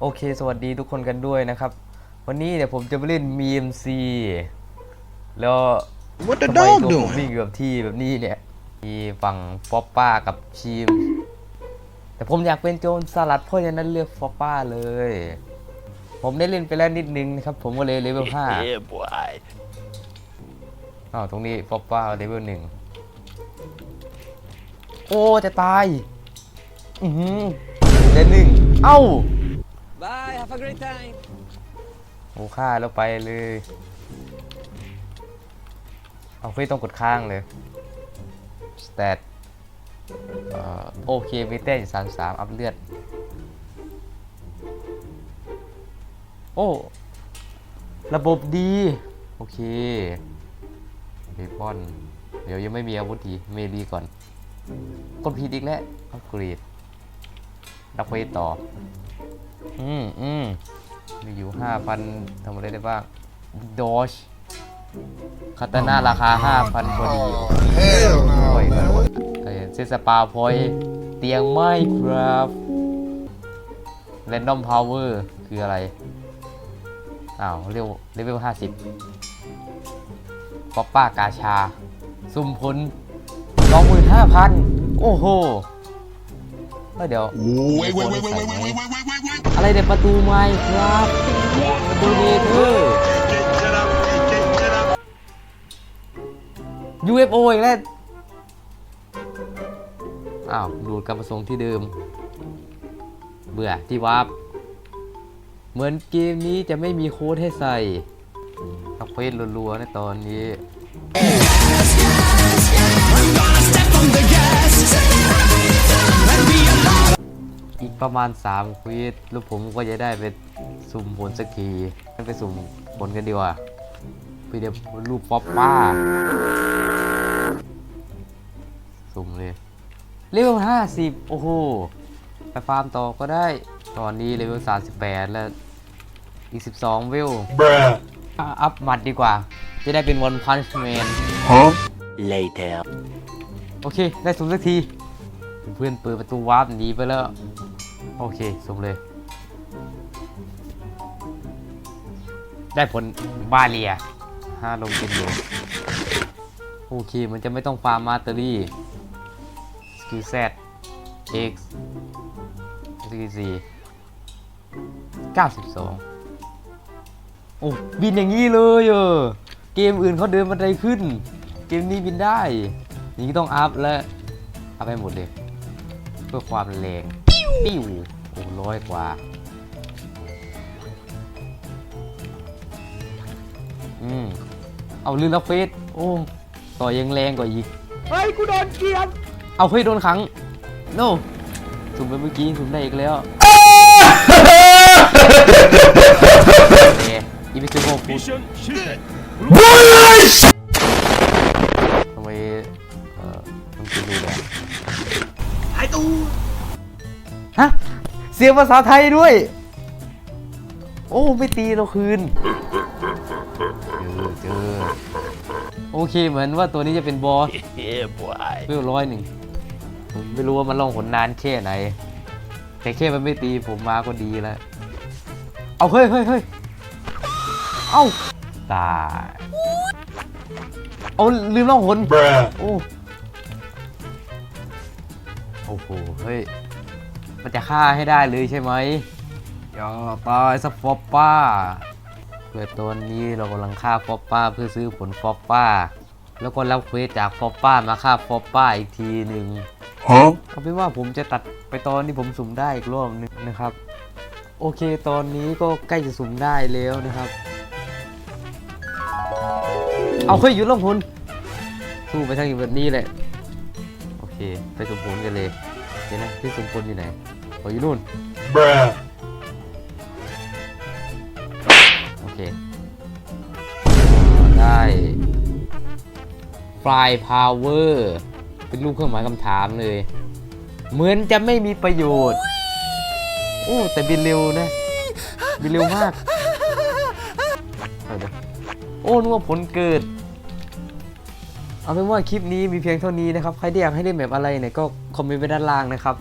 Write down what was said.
โอเค สวัสดีทุกคนกันด้วยนะครับ วันนี้เดี๋ยวผมจะไปเล่น MMC แล้ว What the ทำไม dog ตัวผม doing? วิ่งอยู่กับที่แบบนี้เนี่ย มีฝั่งฟอปป้ากับชีม แต่ผมอยากเป็นโจรสลัดเพราะฉะนั้นเลือกฟอปป้าเลย ผมได้เล่นไปแล้วนิดนึงนะครับ ผมก็เลยเลเวลห้า Yeah, boy. อ้าวตรงนี้ฟอปป้าเลเวลหนึ่งโอ้ จะตาย อือหือเลนหนึ่งเอ้า Bye, have a great time. โอ้ฆ่าแล้วไปเลย เอาเฟซต้องกดข้างเลยสเตตโอเคมีเต้นสามสามอัพเลือด โอ้ ระบบดี โอเคเบปอน เดี๋ยวยังไม่มีอาวุธดีเมลีก่อนกดผิดอีกแล้วอัปเกรดดับเฟซต่อ อืมอืมมีอยู่ 5,000ทำอะไรได้บ้างดอชคาตาน่าราคา 5,000พอดี Hell โอ้ย no, man. เซสปาพอยเตียงไม้ครับแรนดอมพาวเวอร์คืออะไร อ้าว เร็วเลเวล50ป๊อปป้ากาชา สุ่มผล25,000โอ้โห เอ้ยเดี๋ยว Wait, wait, wait, wait, wait, wait, wait, wait, wait, wait, wait. อะไรในประตูไม้ครับประตูเนเธอ UFO อีกแล้ว อ้าวดูดกลับมาส่งที่เดิม เบื่อที่วาร์ปเหมือนเกมนี้จะไม่มีโค้ดให้ใส่ทำเควสรัวๆในตอนนี้ ประมาณ3ควีสแล้วผมก็จะได้ไปสุ่มผลสักทีงั้นไปสุ่มผลกันดีกว่าไปเดี๋ยวรูปป๊อปป้า สุ่มเลยเลเวล50 โอ้โห ไปฟาร์มต่อก็ได้ ตอนนี้เลเวล38 แล้ว อีก 12 เวล Bruh. อะอัพหมัดดีกว่า จะได้เป็นวันพันช์แมน Huh? Later. โอเค ได้สุ่มสักที เพื่อนเปิดประตูวาร์ปหนีไปแล้ว โอเคสุ่มเลย ได้ผลบาเลียห้าลงเป็นอยู่โอเค มันจะไม่ต้องฟาร์มมาสเตอรี่สกิลแซด X สกิลสี่เก้าสิบสองโอ้บินอย่างนี้เลยเออเกมอื่นเขาเดินบันไดขึ้น เกมนี้บินได้ นี้ต้องอัพแล้วอัพให้หมดเลย เพื่อความแรง ปิ้วโอ้ร้อยกว่า อืม เอาลืมแล้วเฟสโอ้ต่อยังแรงกว่าอีก เฮ้ย กูโดนเกลียดเอาเฮ้ยโดนขัง โนสุ่มไปเมื่อกี้สุ่มได้อีกแล้วเอ๊ะอีพิซิโกฟูด Mission shit. ทำ ฮะ เสียงภาษาไทยด้วย โอ้ไม่ตีเราคืนเจอเจอโอเคเหมือนว่าตัวนี้จะเป็นบอส Yeah, boy. เวลร้อยหนึ่งผมไม่รู้ว่ามันล่องหนนานแค่ไหน แต่แค่มันไม่ตีผมมาก็ดีแล้ว เอาเฮ้ยเฮ้ยเฮ้ยเอ้าตายเอาลืมล่องหน Bruh. โอ้โอ้โหเฮ้ย มันจะฆ่าให้ได้เลยใช่ไหมอย่าตายสักฟอปป้า เพื่อตัวนี้เรากำลังฆ่าฟอปป้าเพื่อซื้อผลฟอปป้า แล้วก็รับเควสจากฟอปป้ามาฆ่าฟอปป้าอีกทีหนึ่ง Huh? เอาเป็นว่าผมจะตัดไปตอนที่ผมสุ่มได้อีกรอบหนึงนะครับ โอเคตอนนี้ก็ใกล้จะสุ่มได้แล้วนะครับ เอาเฮ้ยหยุดลงทุนสู้ไปทางอยู่แบบนี้แหละ โอเค ไปสุ่มผลกันเลยเดี๋ยวนะที่สุ่มผลอยู่ไหน อ๋ออยู่นู่น Bruh. โอเค ได้ Fly Power เป็นรูปเครื่องหมายคำถามเลย เหมือนจะไม่มีประโยชน์ โอ้ แต่บินเร็วนะ บินเร็วมากเอาเดี๋ยวโอ้นึกว่าผลเกิด เอาเป็นว่าคลิปนี้มีเพียงเท่านี้นะครับ ใครที่อยากให้เล่นแบบอะไรเนี่ยก็คอมเมนต์ไว้ด้านล่างนะครับ